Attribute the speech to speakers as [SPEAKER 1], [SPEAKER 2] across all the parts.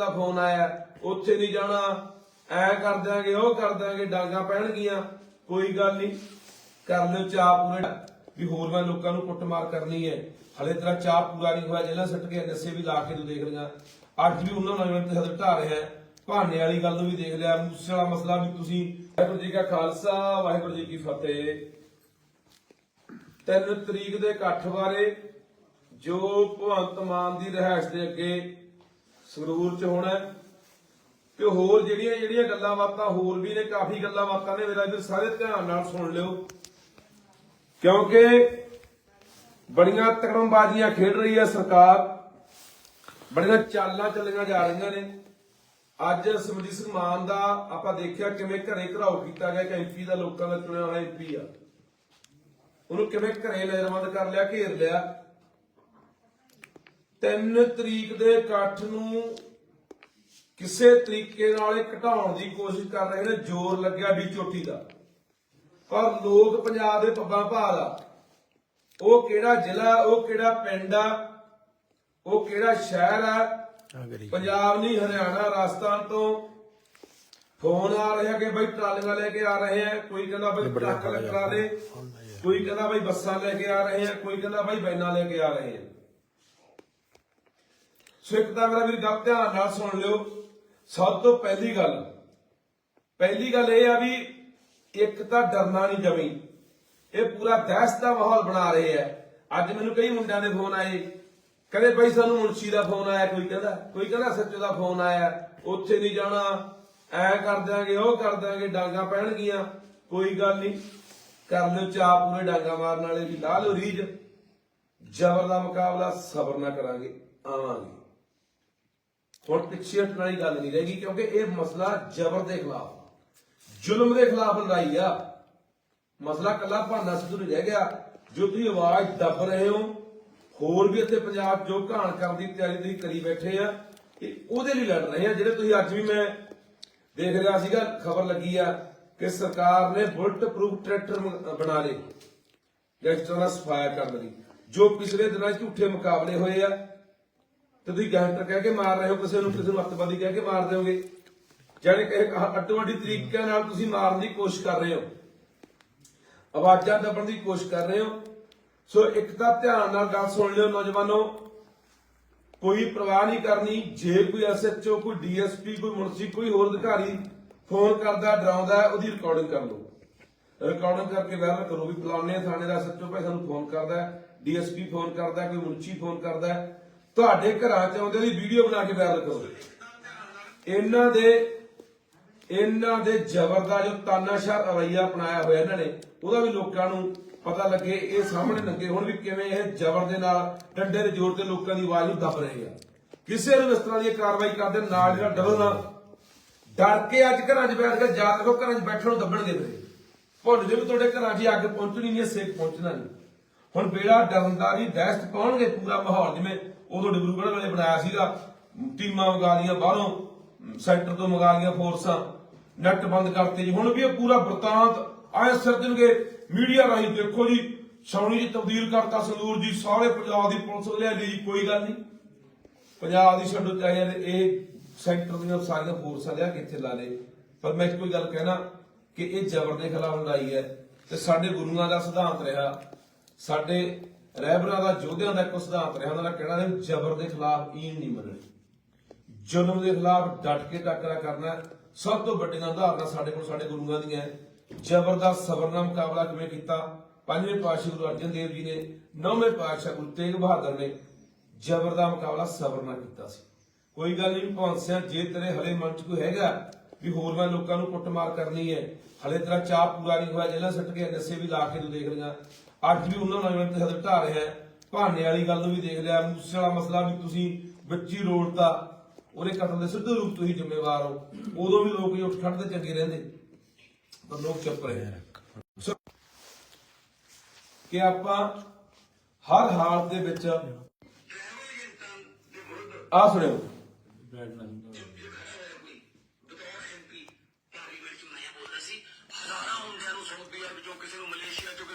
[SPEAKER 1] ਦਾ phone ਆਇਆ, ਉੱਥੇ ਨਹੀਂ ਜਾਣਾ। ਐ ਕਰ ਦਾਂਗੇ ਉਹ ਕਰ ਦਾਂਗੇ ਡਾਂਗਾ ਪੈਣਗੀਆਂ। ਕੋਈ ਗੱਲ ਨਹੀਂ, ਕਰ ਲਿਓ ਚਾਹ ਪੂਰੇ। ਵੀ ਹੋਰ ਮੈਂ ਲੋਕਾਂ ਨੂੰ ਕੁੱਟਮਾਰ ਕਰਨੀ ਹੈ। ਹਲੇ ਤੇਰਾ ਚਾਹ ਪੂਰਾ ਨਹੀਂ ਹੋਇਆ ਜੇਲਾ ਸੱਟ ਕੇ ਨਸੇ ਵੀ ਲਾ ਕੇ ਤੂੰ ਦੇਖ ਲਗਾ ਅੱਜ ਵੀ ਉਹਨਾਂ ਨੌਜਵਾਨ ਤੇ ਹਦਰ ਰਿਹਾ ਭਾਣੇ ਵਾਲੀ ਗੱਲ ਨੂੰ ਵੀ ਦੇਖ ਲਿਆ। ਮੂਸੇ ਵਾਲਾ ਮਸਲਾ ਵੀ ਤੁਸੀਂ ਵਾਹਿਗੁਰੂ ਜੀ ਕਾ ਖਾਲਸਾ, ਵਾਹਿਗੁਰੂ ਜੀ ਕੀ ਫਤਿਹ। ਤਿੰਨ ਤਰੀਕ ਦੇ ਇਕੱਠ ਬਾਰੇ ਜੋ ਭਗਵੰਤ ਮਾਨ ਦੀ ਰਹਿائش ਦੇ ਅੱਗੇ ਸੰਗਰੂਰ ਚ ਹੋਣਾ ਤੇ ਹੋਰ ਜਿਹੜੀਆਂ ਜਿਹੜੀਆਂ ਗੱਲਾਂ ਬਾਤਾਂ ਹੋਰ ਵੀ ਨੇ, ਕਾਫੀ ਗੱਲਾਂ ਬਾਤਾਂ ਨੇ, ਮੇਰਾ ਵੀਰ ਸਾਰੇ ਧਿਆਨ ਨਾਲ ਸੁਣ ਲਿਓ। ਕਿਉਂਕਿ ਬੜੀਆਂ ਤਕੜਮਬਾਜ਼ੀਆਂ ਖੇਡ ਰਹੀ ਹੈ ਸਰਕਾਰ। ਬੜੀਆਂ ਚਾਲਾਂ ਚੱਲੀਆਂ ਜਾ ਰਹੀਆਂ ਨੇ। ਅੱਜ ਸਮਜੀ ਸਿੰਘ ਮਾਨ ਦਾ ਆਪਾਂ ਦੇਖਿਆ ਕਿਵੇਂ ਘਰੇ ਘਰਾਓ ਕੀਤਾ ਗਿਆ ਕਿ ਐਮਪੀ ਦਾ ਲੋਕਾਂ ਦਾ ਚੁਣਿਆ ਹੋਇਆ ਐਮਪੀ ਆ। ਉਹਨੂੰ ਕਿਵੇਂ ਘਰੇ ਲਹਿਰਮੰਦ ਕਰ ਲਿਆ, ਘੇਰ ਲਿਆ। 3 ਤਰੀਕ ਦੇ ਇਕੱਠ ਨੂੰ ਕਿਸੇ ਤਰੀਕੇ ਨਾਲ ਇਹ ਘਟਾਉਣ ਦੀ ਕੋਸ਼ਿਸ਼ ਕਰ ਰਹੇ ਨੇ ਜ਼ੋਰ ਲੱਗਿਆ ਵੀ ਚੋਟੀ ਦਾ। ਪਰ ਲੋਕ ਪੰਜਾਬ ਦੇ ਪੱਬਾਂ ਭਾਲ ਆ। ਉਹ ਕਿਹੜਾ ਜ਼ਿਲ੍ਹਾ ਉਹ ਕਿਹੜਾ ਪਿੰਡ ਆ ਉਹ ਕਿਹੜਾ ਸ਼ਹਿਰ ਆ ਪੰਜਾਬ ਨਹੀਂ ਹਰਿਆਣਾ ਰਾਜਸਥਾਨ ਤੋਂ ਫੋਨ ਆ ਰਿਹਾ ਕਿ ਬਈ ਟਰਾਲੀਆਂ ਲੈ ਕੇ ਆ ਰਹੇ ਆ ਕੋਈ ਕਹਿੰਦਾ ਬਈ ਟਰੱਕ ਕਰਾ ਦੇ ਕੋਈ ਕਹਿੰਦਾ ਬਈ ਬੱਸਾਂ ਲੈ ਕੇ ਆ ਰਹੇ ਆ ਕੋਈ ਕਹਿੰਦਾ ਬਈ ਵੈਨਾਂ ਲੈ ਕੇ ਆ ਰਹੇ ਆ। ਸੋ ਇੱਕ ਤਾਂ ਮੇਰਾ ਵੀਰ ਗੱਲ ਧਿਆਨ ਨਾਲ ਸੁਣ ਲਿਓ। ਸਭ ਤੋਂ ਪਹਿਲੀ ਗੱਲ ਪਹਿਲੀ ਗੱਲ ਇਹ ਆ ਵੀ ਇੱਕ ਤਾਂ ਡਰਨਾ ਨਹੀਂ ਜਮੀ। ਇਹ ਪੂਰਾ ਦਹਿਸ਼ਤ ਦਾ ਮਾਹੌਲ ਬਣਾ ਰਹੇ ਆ। ਅੱਜ ਮੈਨੂੰ ਕਈ ਮੁੰਡਿਆਂ ਦੇ ਫੋਨ ਆਏ। ਕਹਿੰਦੇ ਭਾਈ ਸਾਨੂੰ ਮੁਨਸ਼ੀ ਦਾ ਫੋਨ ਆਇਆ, ਕੋਈ ਕਹਿੰਦਾ ਕੋਈ ਕਹਿੰਦਾ ਸੱਚੋ ਦਾ ਫੋਨ ਆਇਆ। ਉੱਥੇ ਨਹੀਂ ਜਾਣਾ, ਐ ਕਰ ਦਿਆਂਗੇ, ਉਹ ਕਰ ਦਿਆਂਗੇ, ਡਾਂਗਾ ਪੈਣਗੀਆਂ। ਕੋਈ ਗੱਲ ਨਹੀਂ, ਕਰ ਲਿਓ ਚਾਹ ਪੂਰੇ ਡਾਂਗਾ ਮਾਰਨ ਵਾਲੇ ਵੀ ਲਾ ਲਿਓ ਰੀਜ ਜ਼ਬਰ ਦਾ ਮੁਕਾਬਲਾ ਸਬਰ ਨਾਲ ਕਰਾਂਗੇ, ਆਵਾਂਗੇ। ਹੁਣ ਪਿੱਛੇ ਹਟਣ ਵਾਲੀ ਗੱਲ ਨਹੀਂ ਰਹੇਗੀ ਕਿਉਂਕਿ ਇਹ ਮਸਲਾ ਜ਼ਬਰ ਦੇ ਖਿਲਾਫ ਜ਼ੁਲਮ ਦੇ ਖਿਲਾਫ ਲੜਾਈ ਆ। ਮਸਲਾ ਕੱਲਾ ਭਾਨਾ ਸਿੱਧੂ ਨਹੀਂ ਰਹਿ ਗਿਆ। ਜੋ ਤੁਸੀਂ ਆਵਾਜ਼ ਦੱਬ ਰਹੇ ਹੋ, ਹੋਰ ਵੀ ਇੱਥੇ ਪੰਜਾਬ ਜੋ ਘਾਣ ਕਰਨ ਦੀ ਤਿਆਰੀ ਤੁਸੀਂ ਕਰੀ ਬੈਠੇ ਆ ਇਹ ਉਹਦੇ ਲਈ ਲੜ ਰਹੇ ਆ, ਜਿਹੜੇ ਤੁਸੀਂ ਅੱਜ ਵੀ ਮੈਂ ਦੇਖ ਰਿਹਾ ਸੀਗਾ, ਖਬਰ ਲੱਗੀ ਆ ਕਿ ਸਰਕਾਰ ਨੇ ਬੁਲਟ ਪ੍ਰੂਫ ਟਰੈਕਟਰ ਬਣਾ ਲਏ। ਗੈਂਗਸਟਰਾਂ ਦਾ ਸਫਾਇਆ ਕਰਨ ਲਈ। ਜੋ ਪਿਛਲੇ ਦਿਨਾਂ 'ਚ ਝੂਠੇ ਮੁਕਾਬਲੇ ਹੋਏ ਆ ਤੇ ਤੁਸੀਂ ਗੈਂਗਸਟਰ ਕਹਿ ਕੇ ਮਾਰ ਰਹੇ ਹੋ, ਕਿਸੇ ਨੂੰ ਕਿਸੇ ਨੂੰ ਅੱਤਵਾਦੀ ਕਹਿ ਕੇ ਮਾਰ ਦਿਓਗੇ। ਜਾਨੀ ਕਿ ਅੱਡੋ ਅੱਡੀ ਤਰੀਕੇ ਨਾਲ ਤੁਸੀਂ ਮਾਰਨ ਦੀ ਕੋਸ਼ਿਸ਼ ਕਰ ਰਹੇ ਹੋ। ਆਵਾਜ਼ਾਂ ਦੱਬਣ ਦੀ ਕੋਸ਼ਿਸ਼ ਕਰ ਰਹੇ ਹੋ। ਸੋ ਇੱਕ ਤਾਂ ਧਿਆਨ ਨਾਲ ਗੱਲ ਸੁਣ ਲਿਓ ਨੌਜਵਾਨੋ। ਕੋਈ ਪਰਵਾਹ ਨਹੀਂ ਕਰਨੀ। ਜੇ ਕੋਈ ਐਸਐਚਓ ਕੋਈ ਡੀਐਸਪੀ ਕੋਈ ਮੁਨਸੀ, ਕੋਈ ਹੋਰ ਅਧਿਕਾਰੀ ਫੋਨ ਕਰਦਾ, ਡਰਾਉਂਦਾ, ਉਹਦੀ ਰਿਕਾਰਡਿੰਗ ਕਰ ਲਓ। ਰਿਕਾਰਡਿੰਗ ਕਰਕੇ ਵਾਇਰਲ ਕਰੋ ਵੀ ਫਲਾਣੇ ਥਾਣੇ ਦਾ ਐਸਐਚਓ ਭਾਈ ਸਾਨੂੰ ਫੋਨ ਕਰਦਾ ਡੀਐਸਪੀ ਫੋਨ ਕਰਦਾ, ਕੋਈ ਮੁਨਸੀ ਫੋਨ ਕਰਦਾ। ਤੁਹਾਡੇ ਘਰਾਂ ਚ ਆਉਂਦੇ ਦੀ ਵੀਡੀਓ ਬਣਾ ਕੇ ਵਾਇਰਲ ਕਰੋ ਇਹਨਾਂ ਦੇ ਇਹਨਾਂ ਦੇ ਜ਼ਬਰ ਦਾ ਜੋ ਤਾਨਾਸ਼ਾਹ ਰਵਈਆ ਅਪਣਾਇਆ ਹੋਇਆ ਇਹਨਾਂ ਨੇ, ਉਹਦਾ ਵੀ ਲੋਕਾਂ ਨੂੰ ਪਤਾ ਲੱਗੇ, ਇਹ ਸਾਹਮਣੇ ਲੱਗੇ ਹੁਣ ਵੀ ਕਿਵੇਂ ਇਹ ਜ਼ਬਰ ਦੇ ਨਾਲ ਡੰਡੇ ਦੇ ਜ਼ੋਰ ਤੇ ਲੋਕਾਂ ਦੀ ਆਵਾਜ਼ ਨੂੰ ਦੱਬ ਰਹੇ ਆ। ਕਿਸੇ ਨੂੰ ਇਸ ਤਰ੍ਹਾਂ ਦੀ ਕਾਰਵਾਈ ਕਰਦੇ ਨਾਲ ਜਿਹੜਾ ਡਰੋ ਨਾ ਡਰ ਕੇ ਅੱਜ ਘਰਾਂ 'ਚ ਬੈਠ ਕੇ ਯਾਦ ਦੇਖੋ ਘਰਾਂ 'ਚ ਬੈਠਣ ਨੂੰ ਦੱਬਣਗੇ ਵੀਰੇ ਭੁੱਲ ਜੇ ਵੀ ਤੁਹਾਡੇ ਘਰਾਂ 'ਚ ਅੱਗ ਪਹੁੰਚਣੀ ਨਹੀਂ ਸੇਕ ਪਹੁੰਚਣਾ ਨਹੀਂ। ਹੁਣ ਬੇੜਾ ਡਰਨ ਦਾ ਵੀ ਦਹਿਸ਼ਤ ਪਾਉਣਗੇ ਪੂਰਾ ਮਾਹੌਲ, ਜਿਵੇਂ ਉਦੋਂ ਡਿਬਰੂਗੜ੍ਹ ਵੇਲੇ ਬਣਾਇਆ ਸੀਗਾ। ਟੀਮਾਂ ਮੰਗਾ ਲਈਆਂ ਬਾਹਰੋਂ, ਸੈਂਟਰ ਤੋਂ ਮੰਗਾ ਲਈਆਂ ਫੋਰਸਾਂ। ਨੈਟ ਬੰਦ ਕਰਤੇ ਜੀ। ਹੁਣ ਵੀ ਇਹ ਪੂਰਾ ਵਰਤਾਂਤ ਆਏ ਸਿਰਜਣਗੇ ਮੀਡੀਆ ਰਾਹੀਂ ਦੇਖੋ ਜੀ ਛਾਉਣੀ ਜੀ ਤਬਦੀਲ ਕਰਤਾ ਸੰਦੂਰ ਜੀ, ਸਾਰੇ ਪੰਜਾਬ ਦੀ ਪੁਲਿਸ ਲਿਆ ਲਈ ਕੋਈ ਗੱਲ ਨਹੀਂ। ਪੰਜਾਬ ਦੀ ਛੱਡੋ ਚਾਹੇ ਇਹ ਸੈਂਟਰ ਦੀਆਂ ਸਾਰੀਆਂ ਫੋਰਸਾਂ ਲਿਆ ਕੇ ਲਾ ਲੇ ਪਰ ਮੈਂ ਕੋਈ ਗੱਲ ਕਹਿਣਾ ਕਿ ਇਹ ਜ਼ਬਰ ਦੇ ਖਿਲਾਫ ਲੜਾਈ ਹੈ ਤੇ ਸਾਡੇ ਗੁਰੂਆਂ ਦਾ ਸਿਧਾਂਤ ਰਿਹਾ। ਸਾਡੇ ਰਹਿਬਰਾਂ ਦਾ ਯੋਧਿਆਂ ਦਾ ਇੱਕ ਸਿਧਾਂਤ ਰਿਹਾ, ਉਹਨਾਂ ਦਾ ਕਹਿਣਾ ਹੈ ਜ਼ਬਰ ਦੇ ਖਿਲਾਫ ਈਨ ਨਹੀਂ ਮੰਨਣੀ। ਜ਼ੁਲਮ ਦੇ ਖਿਲਾਫ ਡਟ ਕੇ ਟੱਕਰਾ ਕਰਨਾ ਸਭ ਤੋਂ ਵੱਡੀਆਂ ਉਦਾਹਰਨਾਂ ਸਾਡੇ ਕੋਲ, ਸਾਡੇ ਗੁਰੂਆਂ ਦੀਆਂ ਜ਼ਬਰ ਦਾ ਸਬਰ ਨਾਲ ਮੁਕਾਬਲਾ ਕਿਵੇਂ ਕੀਤਾ? ਪੰਜਵੇਂ ਪਾਤਸ਼ਾਹ ਗੁਰੂ ਅਰਜਨ ਦੇਵ ਜੀ ਨੇ, ਨੌਵੇਂ ਪਾਤਸ਼ਾਹ ਗੁਰੂ ਤੇਗ ਬਹਾਦਰ ਨੇ ਜ਼ਬਰ ਦਾ ਮੁਕਾਬਲਾ ਸਬਰ ਨਾਲ ਕੀਤਾ ਸੀ। ਕੋਈ ਗੱਲ ਨਹੀਂ ਭੌਂਸਿਆ ਜੇ ਤੇਰੇ ਹਲੇ ਮਨ 'ਚ ਕੋਈ ਹੈਗਾ ਵੀ ਹੋਰ ਮੈਂ ਲੋਕਾਂ ਨੂੰ ਕੁੱਟਮਾਰ ਕਰਨੀ ਹੈ, ਹਲੇ ਤੇਰਾ ਚਾਹ ਪੂਰਾ ਨਹੀਂ ਹੋਇਆ ਜੇਲਾਂ ਸੱਟ ਕੇ ਨਸ਼ੇ ਵੀ ਲਾ ਕੇ ਤੂੰ ਦੇਖ ਲਈਆਂ ਅੱਜ ਵੀ ਉਹਨਾਂ ਨਾਲ ਤੇ ਹੱਦ ਢਾ ਰਿਹਾ ਹੈ। ਵਾਲੀ ਗੱਲ ਨੂੰ ਵੀ ਦੇਖ ਲਿਆ। ਮੂਸੇ ਵਾਲਾ ਮਸਲਾ ਵੀ ਤੁਸੀਂ ਵਿੱਚ ਹੀ ਰੋੜਤਾ ਉਹਦੇ ਕਤਲ ਦੇ ਸਿੱਧੇ ਰੂਪ ਤੁਸੀਂ ਜ਼ਿੰਮੇਵਾਰ ਹੋ। ਉਦੋਂ ਵੀ ਲੋਕ ਹੀ ਉੱਠ ਖੜਦੇ ਚੰਗੇ ਰਹਿੰਦੇ। ਪਰ ਲੋਕ ਚੁੱਪ ਰਹੇ ਕਿ ਆਪਾਂ ਹਰ ਹਾਲਤ ਦੇ ਵਿੱਚ ਆ ਸੁਣਿਓ।
[SPEAKER 2] ਹਜ਼ਾਰਾਂ ਮੁੰਡਿਆਂ ਨੂੰ ਸਾਊਦੀ ਅਰਬ ਚੋਂ ਕਿਸੇ ਨੂੰ ਮਲੇਸ਼ੀਆ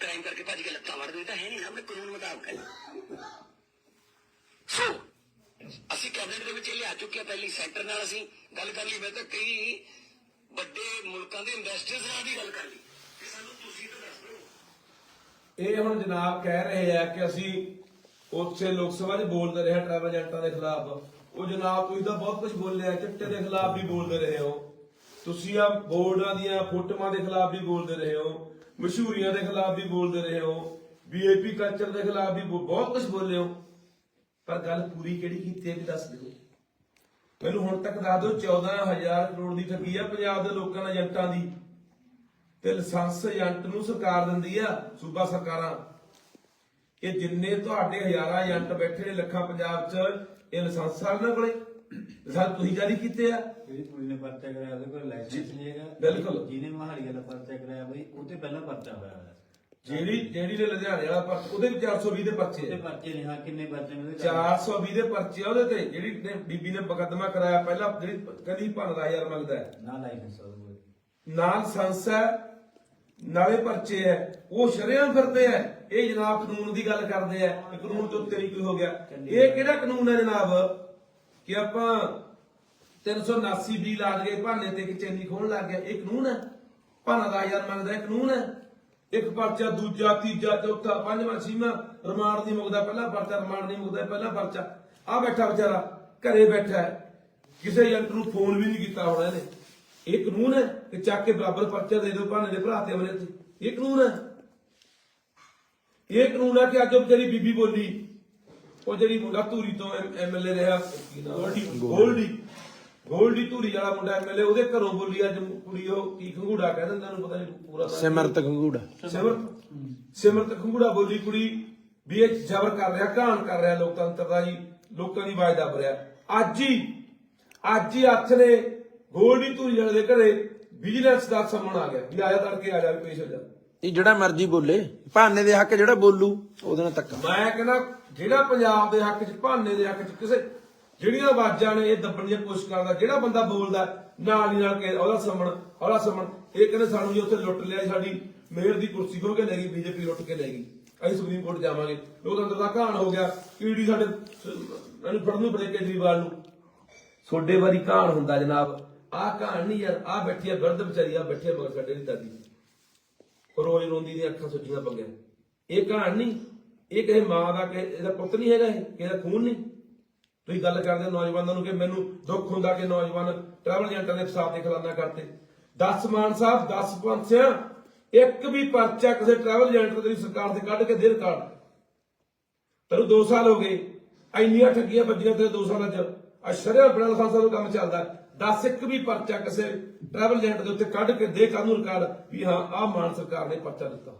[SPEAKER 2] ਕ੍ਰਾਈਮ ਕਰਕੇ ਭੱਜ ਕੇ ਲੱਤਾਂ ਵੱਢ ਦੋ ਹੈ ਨਹੀਂ ਨਾ, ਆਪਣੇ ਕਾਨੂੰਨ ਮੁਤਾਬਕ। ਸੋ ਅਸੀਂ ਕੈਬਨਿਟ ਦੇ ਵਿੱਚ ਲਿਆ ਚੁੱਕੇ ਹਾਂ, ਪਹਿਲੀ ਸੈਂਟਰ ਨਾਲ ਅਸੀਂ ਗੱਲ ਕਰ ਲਈ, ਮੈਂ ਤਾਂ ਕਈ ਵੱਡੇ ਮੁਲਕਾਂ ਦੇ ਇਨਵੈਸਟਰਸ ਨਾਲ ਵੀ ਗੱਲ ਕਰ ਲਈ। ਕਿ ਸਾਨੂੰ ਤੁਸੀਂ ਤਾਂ ਦੱਸ ਦਿਓ।
[SPEAKER 1] ਇਹ ਹੁਣ ਜਨਾਬ ਕਹਿ ਰਹੇ ਆ ਕਿ ਅਸੀਂ ਉੱਥੇ ਲੋਕ ਸਭਾ 'ਚ ਬੋਲਦੇ ਰਹੇ ਟਰੈਵਲ ਏਜੰਟਾਂ ਦੇ ਖਿਲਾਫ। ਉਹ ਜਨਾਬ, ਤੁਸੀਂ ਤਾਂ ਬਹੁਤ ਕੁਝ ਬੋਲਿਆ, ਚਿੱਟੇ ਦੇ ਖਿਲਾਫ ਵੀ ਬੋਲਦੇ ਰਹੇ ਹੋ। ਤੁਸੀਂ ਆ ਬੋਰਡਾਂ ਦੀਆਂ ਫੋਟੋਆਂ ਦੇ ਖਿਲਾਫ ਵੀ ਬੋਲਦੇ ਰਹੇ ਹੋ। ਮਸ਼ਹੂਰੀਆਂ ਦੇ ਖਿਲਾਫ ਵੀ ਬੋਲਦੇ ਰਹੇ ਹੋ ਵੀਆਈਪੀ ਕਲਚਰ ਦੇ ਖਿਲਾਫ ਵੀ ਬਹੁਤ ਕੁਝ ਬੋਲੇ ਹੋ। ਪਰ ਗੱਲ ਪੂਰੀ ਕਿਹੜੀ ਕੀਤੀ ਹੈ ਕਿ ਦੱਸ ਦਿਓ। ਮੈਨੂੰ ਹੁਣ ਤੱਕ ਦੱਸ ਦਿਓ 14000 ਕਰੋੜ ਦੀ ਠੱਗੀ ਆ ਪੰਜਾਬ ਦੇ ਲੋਕਾਂ ਨਾਲ ਏਜੰਟਾਂ ਦੀ। ਤੇ ਲਾਇਸੈਂਸ ਏਜੰਟ ਨੂੰ ਸਰਕਾਰ ਦਿੰਦੀ ਆ, ਸੂਬਾ ਸਰਕਾਰਾਂ। ਇਹ ਜਿੰਨੇ ਤੁਹਾਡੇ ਹਜ਼ਾਰਾਂ ਏਜੰਟ ਬੈਠੇ ਨੇ ਲੱਖਾਂ ਪੰਜਾਬ 'ਚ, ਇਹ ਲਾਇਸੈਂਸ ਆ ਕੋਲੇ। ਲਾਇਸੈਂਸ ਤੁਸੀਂ ਜਾਰੀ ਕੀਤੇ ਆ?
[SPEAKER 3] ਜਿਹੜੀ ਕੁੜੀ ਨੇ ਪਰਚਾ ਕਰਾਇਆ ਉਹਦੇ ਕੋਲ ਲਾਇਸੈਂਸ ਨਹੀਂ ਹੈਗਾ।
[SPEAKER 1] ਬਿਲਕੁਲ।
[SPEAKER 3] ਜਿਹਨੇ ਮਹਾਲੀ ਵਾਲਾ ਪਰਚਾ ਕਰਾਇਆ ਬਈ ਉਹਦੇ ਪਹਿਲਾਂ ਪਰਚਾ ਹੋਇਆ ਹੋਇਆ।
[SPEAKER 1] ਜਿਹੜੀ ਜਿਹੜੀ ਨੇ ਲੁਧਿਆਣੇ ਵਾਲਾ ਪਰਚ ਉਹਦੇ ਵੀ 420 ਦੇ ਪਰਚੇ
[SPEAKER 3] ਉਹਦੇ
[SPEAKER 1] ਆ
[SPEAKER 3] ਪਰਚੇ ਨੇ ਹਾਂ ਕਿੰਨੇ ਪਰਚੇ ਨੇ ਉਹਦੇ
[SPEAKER 1] 420 ਦੇ ਪਰਚੇ ਆ ਉਹਦੇ ਤੇ ਜਿਹੜੀ ਨੇ ਬੀਬੀ ਨੇ ਮੁਕੱਦਮਾ ਕਰਾਇਆ ਪਹਿਲਾਂ ਜਿਹੜੀ ਕਹਿੰਦੀ ਭੰਨਦਾ ਯਾਰ ਮੰਗਦਾ ਹੈ।
[SPEAKER 3] ਨਾ ਲਾਇਸੈਂਸ ਉਹਦੇ ਕੋਲ।
[SPEAKER 1] ਨਾਲ ਹੈ ਨਾਲੇ ਪਰਚੇ ਹੈ ਉਹ ਸ਼ਰੇਆਮ ਫਿਰਦੇ ਆ ਇਹ ਜਨਾਬ ਕਾਨੂੰਨ ਦੀ ਗੱਲ ਕਰਦੇ ਆ ਕਿ ਕਾਨੂੰਨ ਤੋਂ ਨਹੀਂ ਕੋਈ ਹੋ ਗਿਆ। ਇਹ ਕਿਹੜਾ ਕਾਨੂੰਨ ਹੈ ਜਨਾਬ? ਕਿ ਆਪਾਂ 379 ਬੀ ਲਾ ਲਗੇ ਭਾਨੇ ਤੇ ਕਿ ਚੈਨੀ ਖੋਣ ਲੱਗ ਗਿਆ, ਇਹ ਕਾਨੂੰਨ ਹੈ? ਭਾਨਾ ਦਾ ਹਜ਼ਾਰ ਮੰਗਦਾ ਇਹ ਕਾਨੂੰਨ ਹੈ? ਇੱਕ ਪਰਚਾ, ਦੂਜਾ, ਤੀਜਾ, ਚੌਥਾ, ਪੰਜਵਾਂ, ਛੇਵਾਂ, ਰਿਮਾਂਡ ਨਹੀਂ ਮੁਕਦਾ, ਪਹਿਲਾ ਪਰਚਾ ਰਿਮਾਂਡ ਨਹੀਂ ਮੁਕਦਾ ਪਹਿਲਾ ਪਰਚਾ। ਆ ਬੈਠਾ ਵਿਚਾਰਾ, ਘਰੇ ਬੈਠਾ ਕਿਸੇ ਏਜੰਟ ਨੂੰ ਫੋਨ ਵੀ ਨਹੀਂ ਕੀਤਾ ਹੋਣਾ ਇਹਨੇ। ਇਹ ਕਾਨੂੰਨ ਹੈ ਕਿ ਚੱਕ ਕੇ ਬਰਾਬਰ ਪਰਚਾ ਦੇ ਦਿਓ ਭਾਨੇ ਦੇ ਭਰਾ ਤੇ ਅਮਰੇ ਤੇ। ਇਹ ਕਾਨੂੰਨ ਹੈ। ਇਹ ਕਾਨੂੰਨ ਹੈ ਕਿ ਅੱਜ ਉਹ ਜਿਹੜੀ ਬੀਬੀ ਬੋਲੀ। ਉਹ ਜਿਹੜੀ ਮੁੰਡਾ ਧੂਰੀ ਤੋਂ ਐਮਐਲਏ ਰਿਹਾ? ਗੋਲਡੀ ਗੋਲਡੀ ਗੋਲਡੀ ਧੂਰੀ ਵਾਲਾ ਮੁੰਡਾ ਐਮਐਲਏ ਉਹਦੇ ਘਰੋਂ ਬੋਲੀ ਅੱਜ ਕੁੜੀ ਉਹ ਕੀ ਖੰਗੂੜਾ ਕਹਿ ਦਿੰਦਾ ਨੂੰ ਪਤਾ ਨਹੀਂ ਪੂਰਾ
[SPEAKER 4] ਸਿਮਰਤ ਖੰਗੂੜਾ
[SPEAKER 1] ਸਿਮਰਤ ਸਿਮਰਤ ਖੰਗੂੜਾ ਬੋਲੀ ਕੁੜੀ ਵੀ ਇਹ ਜ਼ਬਰ ਕਰ ਰਿਹਾ ਘਾਣ ਕਰ ਰਿਹਾ ਲੋਕਤੰਤਰ ਦਾ ਜੀ ਲੋਕਾਂ ਦੀ ਆਵਾਜ਼ ਦੱਬ ਰਿਹਾ ਅੱਜ ਹੀ ਅੱਜ ਹੀ ਹੱਥ ਨੇ ਗੋਲਡੀ ਧੂਰੀ ਵਾਲੇ ਦੇ ਘਰੇ ਵਿਜੀਲੈਂਸ ਦਾ ਸਮਣ ਆ ਗਿਆ ਵੀ ਆਇਆ ਤੜਕੇ ਆ ਜਾ ਵੀ ਪੇਸ਼ ਹੋ ਜਾ
[SPEAKER 4] ਇਹ ਜਿਹੜਾ ਮਰਜ਼ੀ ਬੋਲੇ, ਭਾਨੇ ਦੇ ਹੱਕ ਜਿਹੜਾ ਬੋਲੂ, ਉਹਦੇ ਨਾਲ ਧੱਕਾ।
[SPEAKER 1] ਮੈਂ ਕਹਿੰਦਾ, ਜਿਹੜਾ ਪੰਜਾਬ ਦੇ ਹੱਕ 'ਚ, ਭਾਨੇ ਦੇ ਹੱਕ 'ਚ ਕਿਸੇ, ਜਿਹੜੀਆਂ ਆਵਾਜ਼ਾਂ ਨੇ, ਇਹ ਦੱਬਣ ਦੀ ਕੋਸ਼ਿਸ਼ ਕਰਦਾ, ਜਿਹੜਾ ਬੰਦਾ ਬੋਲਦਾ, ਨਾਲ ਹੀ ਨਾਲ ਕੇ ਉਹਦਾ ਸਮਣ ਉਹਦਾ ਸਮਣ ਇਹ ਕਹਿੰਦੇ ਸਾਨੂੰ ਜੀ ਉੱਥੇ ਲੁੱਟ ਲਿਆ ਸਾਡੀ ਮੇਅਰ ਦੀ ਕੁਰਸੀ ਖੋ ਕੇ ਲੈ ਗਈ, ਬੀਜੇਪੀ ਲੁੱਟ ਕੇ ਲੈ ਗਈ। ਅਸੀਂ ਸੁਪਰੀਮ ਕੋਰਟ ਜਾਵਾਂਗੇ। ਲੋਕਤੰਤਰ ਦਾ ਘਾਣ ਹੋ ਗਿਆ। ਕੀੜੀ ਸਾਡੇ, ਇਹਨੂੰ ਫੜਨ ਨੂੰ ਬੜੇ ਕੇਜਰੀਵਾਲ ਨੂੰ। ਸੋਡੇ ਵਾਰੀ ਘਾਣ ਹੁੰਦਾ ਜਨਾਬ। ਆਹ ਘਾਣ ਨਹੀਂ ਯਾਰ, ਆਹ ਬੈਠੀ ਆ, ਗਰਦ ਵਿਚਾਰੀ ਆ ਬੈਠੀ ਆ ਮਗਰ ਸਾਡੇ ਦੀ ਦਾਦੀ। ਰੋਜ਼ ਰੋਂਦੀ ਦੀਆਂ ਅੱਖਾਂ ਸੁੱਜੀਆਂ ਪਈਆਂ। ਇਹ ਕਹਾਣ ਨਹੀਂ, ਇਹ ਕਿਸੇ ਮਾਂ ਦਾ ਕਿ ਇਹਦਾ ਪੁੱਤ ਨਹੀਂ ਹੈਗਾ ਇਹ, ਕਿਸੇ ਖੂਨ ਨਹੀਂ। ਤੁਸੀਂ ਗੱਲ ਕਰਦੇ ਨੌਜਵਾਨਾਂ ਨੂੰ ਕਿ ਮੈਨੂੰ ਦੁੱਖ ਹੁੰਦਾ ਕਿ ਨੌਜਵਾਨ ਟਰੈਵਲ ਏਜੰਟਾਂ ਦੇ ਫਸਾਦ ਦੇ ਖਿਲਾਨਾ ਕਰਤੇ। 10 ਮਾਨ ਸਾਹਿਬ 10 ਪੰਥਿਆ, ਇੱਕ ਵੀ ਪਰਚਾ ਕਿਸੇ ਟਰੈਵਲ ਏਜੰਟ ਦੀ ਸਰਕਾਰ ਦੇ ਕੱਢ ਕੇ ਦੇ ਰਿਕਾਰਡ ਤੈਨੂੰ 2 ਸਾਲ ਹੋ ਗਏ, ਇੰਨੀਆਂ ਠੱਗੀਆਂ ਵੱਜੀਆਂ ਤੇ 2 ਸਾਲਾਂ ਚ। ਅਸ਼ਰਿਆ ਬੜਾ ਲਾਇਸੈਂਸਾਂ ਦਾ ਕੰਮ ਚੱਲਦਾ। 10 ਇੱਕ ਵੀ ਪਰਚਾ ਕਿਸੇ ਟਰੈਵਲ ਏਜੰਟ ਦੇ ਉੱਤੇ ਕੱਢ ਕੇ ਦੇ ਕਾਨੂੰਨ ਰਿਕਾਰਡ ਵੀ ਹਾਂ, ਆਹ ਮਾਨ ਸਰਕਾਰ ਨੇ ਪਰਚਾ ਦਿੱਤਾ।